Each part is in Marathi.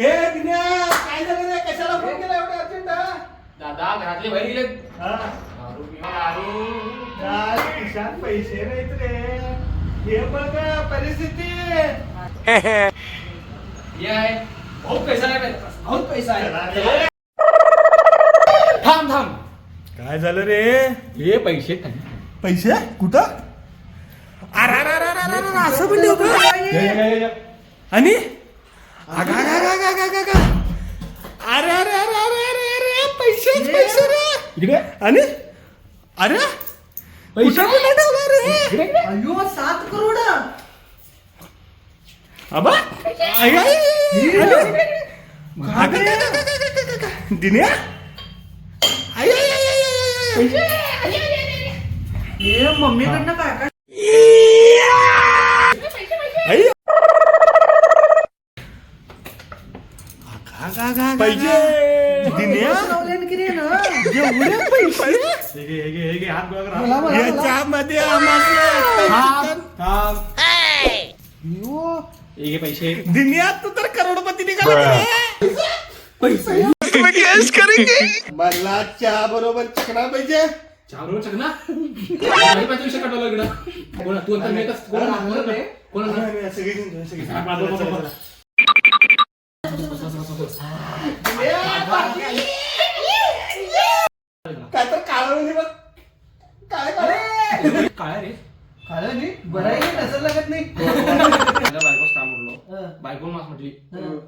हे दिन्या काय झालं रे? कशाला फोन केला अर्जंट दादा घरातले बाहेर गेले दारू पिऊन दारू यार, खिशात पैसे नाहीत रे. हे बघ परिस्थिती. हे आहे. बहुत पैसा आहे बहुत पैसा आहे. अरे, थांब थांब. काय झालं रे? हे पैसे पैसे? कुठं? अरे असं पण होतं आणि? अगा, अरे अरे अरे अरे अरे अरे पैसेच पैसे रे. इकडे. आणि? अरे? पैसे. नाही ठेवले रे? अयो सात करोड. आबा आई, आई, आई, अरे. अगा. दिन्या? आई, आई, आई, आई, आई, आई. हे मम्मीकडनं काय काय आई पैसे दिन्या लावले की रे ना एवढे पैसे? मला, मला. याच्यामध्ये आम्हाला अयो. हे पैसे. दुनियात तू तर करोडपती निघाला पैसे. मला चहा बरोबर चिकना पाहिजे. चार रोज ना नाही पाच विषय काढवला इकडं कोण तू आता मी कस कोण कोण काय तर काळा म्हणजे बघ. काय काळं? काय रे. खाल्लं नाही बरं लागत नाही. माझ्या बायकोच काम म्हटलो हं. बायको मास म्हटली. हं.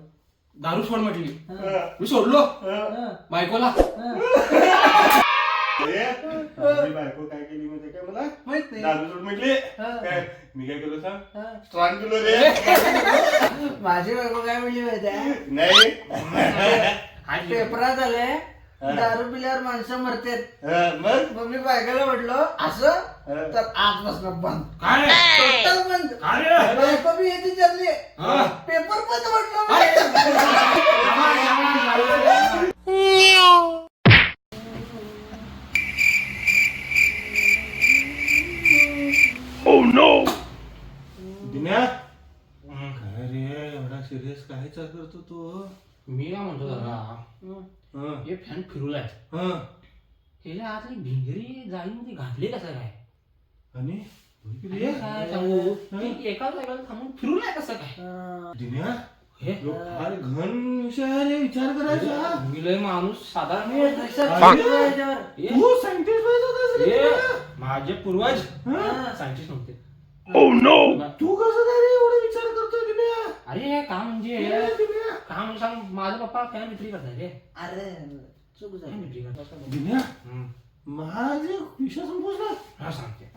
दारू सोड म्हटली. हं, मी सोडलो. हं. बायकोला. हे, बायको काय केली म्हणजे काय नाही. म्हटली? हं. काय, मी काय केलं सांग? हं. स्ट्रॉंग केलो रे. माझी बायको काय म्हणली माहिती आहे? नाही. पेपरात आले हा. दारू पिल्यावर माणसं मरतात. हं, मग? मग मी बायकोला म्हटलो असं? हं. तर आजपासून बंद. काय टोटल बंद? बायको बी येते चालली हा. पेपर बंद म्हटलं दिन्या? काय रे एवढा सिरियस काय चाल करतो तू? मी काय म्हणतो दादा? हं, हे फॅन फिरवलाय. हं. ही भिंगरी जाळीमध्ये घातली कसं काय? आणि? होय की रे? हे काय सांगू ती एका जागेला थांबून फिरवलाय कसं काय? हं. दिन्या हे. ह्यो फार घन विषय आहे रे विचार करायचा. मी लय माणूस साधारण. हे तू सायंटिस्ट पाहिजे होतास रे हे. माझे पूर्वज. हं. सायंटिस्ट नव्हते. तू कसं काय रे एवढा विचार करतोय दिन्या अरे का म्हणजे का म्हणजे सांग. माझा पप्पा फॅन विक्री करताय रे? अरे चूक फॅन झाली विक्री करतात हम्म. माझे विषय संपोसला हा सांगते.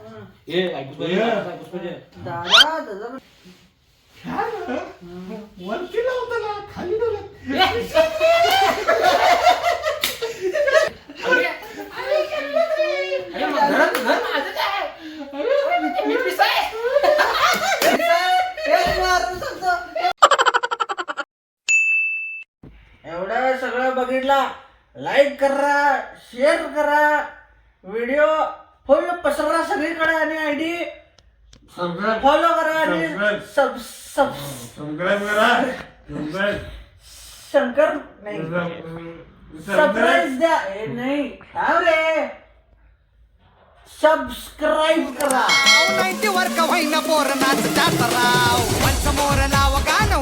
ए ऐकूच पाहिजे. ऐकूच पाहिजे. दादा दादा. वरती लावताना खाली ठेवलं अरे मग घरात घर माझंच आहे. अरे, मी पिसा आहे. एक मारून सांगतो. एवढं सगळं बघितला लाईक करा शेअर करा व्हिडिओ फुल पसरा सगळीकडे आणि आयडी फॉलो करा आणि Subscribe. सब सब सबस्क्राईब करा. सबस्क्राईब शंकर नाही. सरप्राईज द्या. नाही. काय रे. सबस्क्राईब करा. नाईन्टी वर का होईना पोर नाच जात राव. वंच मोर नाव गाणं